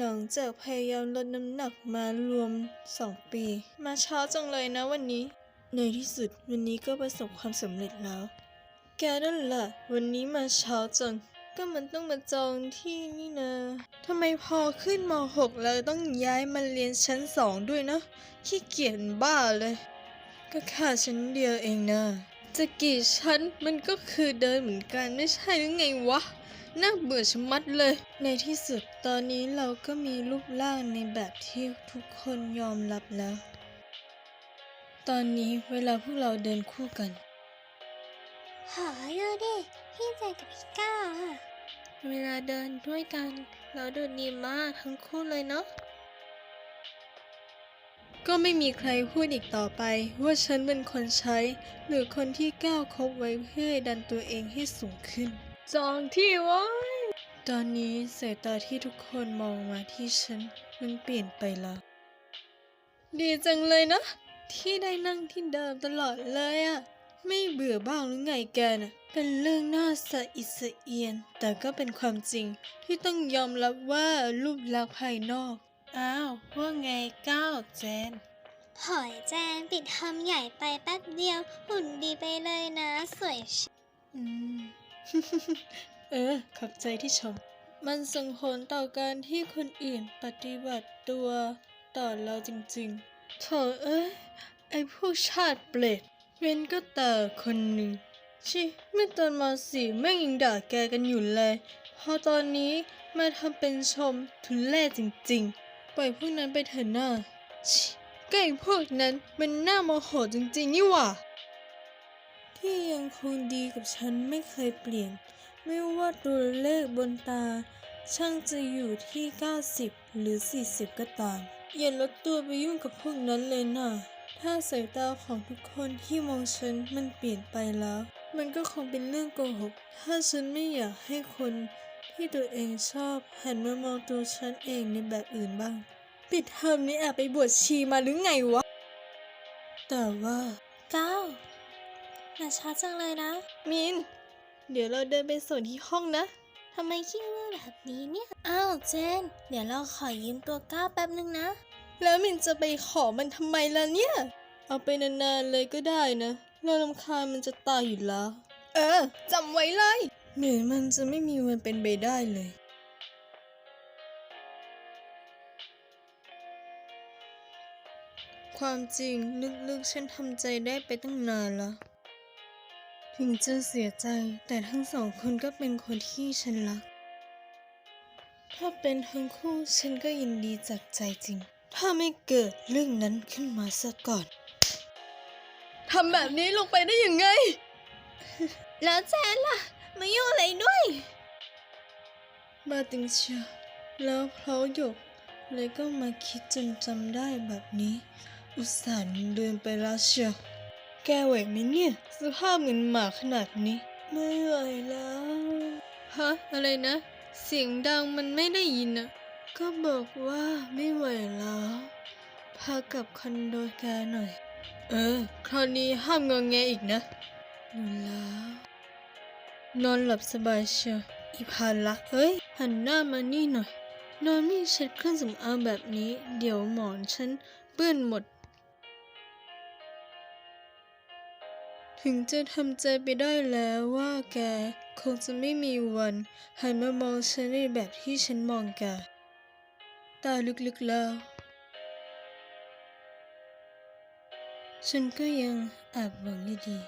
หลังจากพยายามลดน้ำหนักมารวม 2 ปี มาช้าจังเลยนะวันนี้ ในที่สุดวันนี้ก็ประสบความสำเร็จแล้ว แกนั่นแหละวันนี้มาเช้าจัง ก็มันต้องมาจองที่นี่นะทำไมพอขึ้นม .6 แล้วต้องย้ายมาเรียนชั้นสองด้วยนะขี้เกียจบ้าเลย ก็แค่ชั้นเดียวเองนะจะกี่ชั้นมันก็คือเดินเหมือนกันไม่ใช่หรือไงวะ น่าเบื่อชะมัดเลย ในที่สุดตอนนี้เราก็มีรูปร่างในแบบที่ทุกคนยอมรับแล้ว ตอนนี้เวลาพวกเราเดินคู่กันหาดูดิพี่เจกับพี่ก้าวอะเวลาเดินด้วยกัน เราดูดีมากทั้งคู่เลยเนาะ ก็ไม่มีใครพูดอีกต่อไป ว่าฉันเป็นคนใช้ หรือคนที่ก้าวคบไว้เพื่อดันตัวเองให้สูงขึ้น จองที่ไว้ตอนนี้สายตาที่ทุกคนมองมาที่ฉันมันเปลี่ยนไปแล้วดีจังเลยนะ ที่ได้นั่งที่เดิมตลอดเลยอะไม่เบื่อบ้างหรือไงแกน่ะเป็นเรื่องน่าสะอิดสะเอียน แต่ก็เป็นความจริงที่ต้องยอมรับว่ารูปลักษณ์ภายนอก อ้าวว่าไงก้าวเจน หอยแจนปิดทำใหญ่ไปแป๊บเดียวหุ่นดีไปเลยนะ สวยชิอืม เออ ขอบใจที่ชม มันส่งผลต่อการที่คนอื่นปฏิบัติตัวต่อเราจริงๆโถเอ้ย ไอพวกชาติเปรตเว้นก็แต่คนหนึ่ง ชิเมื่อตอนมาสี่แม่งยังด่าแกกันอยู่เลย พอตอนนี้มาทำเป็นชมทุนแล่จริงๆ ปล่อยพวกนั้นไปเถอะหน้าชิก็ไอพวกนั้นมันน่าโมโหจริงๆ นี่หว่า ที่ยังคงดีกับฉันไม่เคยเปลี่ยน ไม่ว่าตัวเลขบนตา ช่างจะอยู่ที่ 90 หรือ 40 ก็ตาม อย่าลดตัวไปยุ่งกับพวกนั้นเลยนะถ้าสายตาของทุกคนที่มองฉันมันเปลี่ยนไปแล้ว มันก็คงเป็นเรื่องโกหก ถ้าฉันไม่อยากให้คนที่ตัวเองชอบหันมามองตัวฉันเองในแบบอื่นบ้าง ปิดเทอมนี้แอบไปบวชชีมาหรือไงวะ แต่ว่าก้าว มาช้าจังเลยนะ มิน เดี๋ยวเราเดินไปส่งที่ห้องนะทำไมขี้เมื่อแบบนี้เนี่ย อ้าวเจน เดี๋ยวเราขอยืมตัวก้าวแป๊บนึงนะ แล้วมินจะไปขอมันทำไมล่ะเนี่ย เอาไปนานๆเลยก็ได้นะ เราลำคาญมันจะตายอยู่แล้ว เออจำไว้เลยเหมือนมันจะไม่มีวันเป็นไปได้เลยความจริงลึกๆฉันทำใจได้ไปตั้งนานแล้ว ถึงจะเสียใจแต่ทั้งสองคนก็เป็นคนที่ฉันรัก ถ้าเป็นทั้งคู่ฉันก็ยินดีจากใจจริง ถ้าไม่เกิดเรื่องนั้นขึ้นมาซะก่อน ทำแบบนี้ลงไปได้ยังไง แล้วเจนล่ะ มายุ่งอะไรด้วย มาติงเชียวแล้วเพราะหยกเลยก็มาคิดจนจำได้แบบนี้ อุตส่าห์เดินไปแล้วเชียว แกไหวไหมเนี่ย สภาพเหมือนหมาขนาดนี้ ไม่ไหวแล้ว ฮะ อะไรนะ เสียงดังมันไม่ได้ยินอะก็บอกว่าไม่ไหวแล้ว พากลับคอนโดแกหน่อย เออ คราวนี้ห้ามงอแงอีกนะรู้แล้ว นอนหลับสบายเชียวอีพาลักเอ้ย หันหน้ามานี่หน่อย นอนไม่เช็ดเครื่องสำอางแบบนี้ เดี๋ยวหมอนฉันเปื้อนหมด ถึงจะทำใจไปได้แล้วว่าแกคงจะไม่มีวันหันมามองฉันในแบบที่ฉันมองแกแต่ลึกๆแล้ว ฉันก็ยังแอบหวังดี